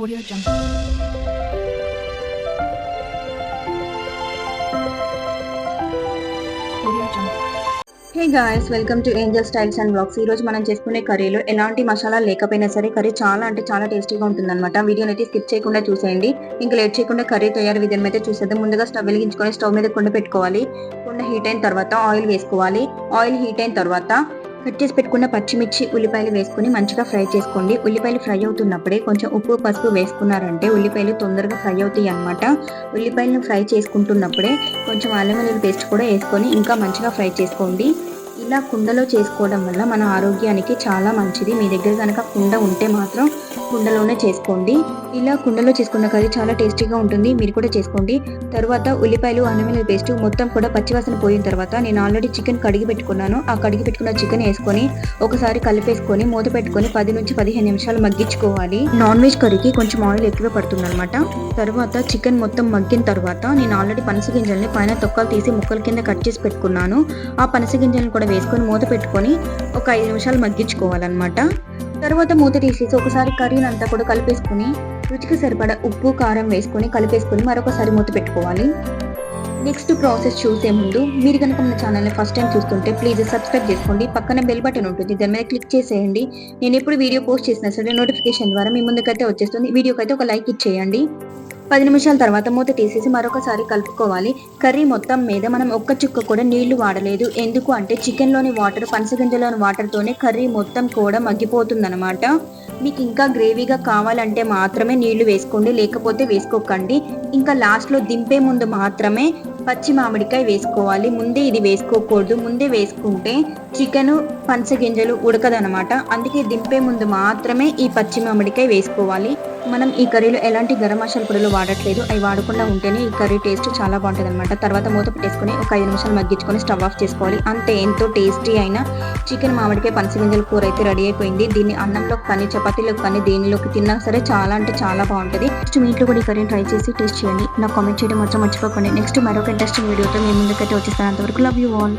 Audio Jungle. Audio Jungle. Hey guys welcome to angel styles and blogs ఈ రోజు మనం చేసుకునే కర్రీలో ఎలాంటి మసాలా లేకపోయినా సరే కర్రీ చాలా అంటే చాలా టేస్టీగా ఉంటుందన్నమాట. వీడియోని అయితే స్కిప్ చేయకుండా చూసేయండి. ఇంకా లేట్ చేయకుండా కర్రీ తయారు విధానం అయితే చూసేద్దాం. ముందుగా స్టవ్ వెలిగించుకొని స్టవ్ మీద కుండ పెట్టుకోవాలి. కుండ హీట్ అయిన తర్వాత ఆయిల్ వేసుకోవాలి. ఆయిల్ హీట్ అయిన తర్వాత కట్ చేసి పెట్టుకున్న పచ్చిమిర్చి ఉల్లిపాయలు వేసుకుని మంచిగా ఫ్రై చేసుకోండి. ఉల్లిపాయలు ఫ్రై అవుతున్నప్పుడే కొంచెం ఉప్పు పసుపు వేసుకున్నారంటే ఉల్లిపాయలు తొందరగా ఫ్రై అవుతాయి అన్నమాట. ఉల్లిపాయలను ఫ్రై చేసుకుంటున్నప్పుడే కొంచెం అల్లం వెల్లుల్లి పేస్ట్ కూడా వేసుకొని ఇంకా మంచిగా ఫ్రై చేసుకోండి. ఇలా కుండలో చేసుకోవడం వల్ల మన ఆరోగ్యానికి చాలా మంచిది. మీ దగ్గర కనుక కుండ ఉంటే మాత్రం కుండలోనే చేసుకోండి. ఇలా కుండలో చేసుకున్న కర్రీ చాలా టేస్టీగా ఉంటుంది. మీరు కూడా చేసుకోండి. తర్వాత ఉల్లిపాయలు అన్నమిల పేస్ట్ మొత్తం కూడా పచ్చివాసన పోయిన తర్వాత నేను ఆల్రెడీ చికెన్ కడిగి పెట్టుకున్నాను. ఆ కడిగి పెట్టుకున్న చికెన్ వేసుకొని ఒకసారి కలిపేసుకొని మూత పెట్టుకొని పది నుంచి పదిహేను నిమిషాలు మగ్గించుకోవాలి. నాన్ వెజ్ కర్రీకి కొంచెం ఆయిల్ ఎక్కువ పడుతుంది అనమాట తర్వాత చికెన్ మొత్తం మగ్గిన తర్వాత నేను ఆల్రెడీ పనస గింజల్ని పైన తొక్కలు తీసి ముక్కల కింద కట్ చేసి పెట్టుకున్నాను. ఆ పనస గింజలను కూడా వేసుకొని మూత పెట్టుకొని ఒక ఐదు నిమిషాలు మగ్గించుకోవాలన్నమాట. తర్వాత మూత తీసేసి ఒకసారి కర్రీని అంతా కూడా కలిపేసుకుని రుచికి సరిపడా ఉప్పు కారం వేసుకొని కలిపేసుకొని మరొకసారి మూత పెట్టుకోవాలి. నెక్స్ట్ ప్రాసెస్ చూసే ముందు మీరు కనుక మన ఛానల్ని ఫస్ట్ టైం చూస్తుంటే ప్లీజ్ సబ్స్క్రైబ్ చేసుకోండి. పక్కన బెల్ బటన్ ఉంటుంది దాని మీద క్లిక్ చేసేయండి. నేను ఎప్పుడు వీడియో పోస్ట్ చేసినా సరే నోటిఫికేషన్ ద్వారా మీ ముందుకైతే వచ్చేస్తుంది. వీడియోకైతే ఒక లైక్ ఇచ్చేయండి. పది నిమిషాల తర్వాత మూత తీసేసి మరొకసారి కలుపుకోవాలి. కర్రీ మొత్తం మీద మనం ఒక్క చుక్క కూడా నీళ్ళు వాడలేదు. ఎందుకు అంటే చికెన్లోని వాటర్ పనసగింజలోని వాటర్తోనే కర్రీ మొత్తం కూడా మగ్గిపోతుందనమాట మీకు ఇంకా గ్రేవీగా కావాలంటే మాత్రమే నీళ్ళు వేసుకోండి లేకపోతే వేసుకోకండి. ఇంకా లాస్ట్లో దింపే ముందు మాత్రమే పచ్చి మామిడికాయ వేసుకోవాలి. ముందే ఇది వేసుకోకూడదు. ముందే వేసుకుంటే చికెన్ పంచగింజలు ఉడకదనమాట అందుకే దింపే ముందు మాత్రమే ఈ పచ్చి మామిడికాయ వేసుకోవాలి. మనం ఈ కర్రీలో ఎలాంటి గరం మసాలా పొడులు వాడట్లేదు. అవి వాడకుండా ఉంటేనే ఈ కర్రీ టేస్ట్ చాలా బాగుంటుంది అనమాట తర్వాత మూత పెట్టేసుకొని ఒక ఐదు నిమిషాలు మగ్గించుకొని స్టవ్ ఆఫ్ చేసుకోవాలి. అంతే ఎంతో టేస్టీ అయిన చికెన్ మామిడికాయ పంచగింజల కూర అయితే రెడీ అయిపోయింది. దీన్ని అన్నంలో కానీ చపాతీలోకి కానీ దేనిలోకి తిన్నా సరే చాలా అంటే చాలా బాగుంటుంది. నెక్స్ట్ మీ ఇంట్లో కూడా ఈ కర్రీని ట్రై చేసి టేస్ట్ చేయండి. నాకు కామెంట్ చేయడం మాత్రం మర్చిపోకండి. నెక్స్ట్ మరొక ఇంట్రెస్టింగ్ వీడియోతో మీ ముందుకైతే వచ్చేస్తాను అంతవరకు లవ్ యూ ఆల్.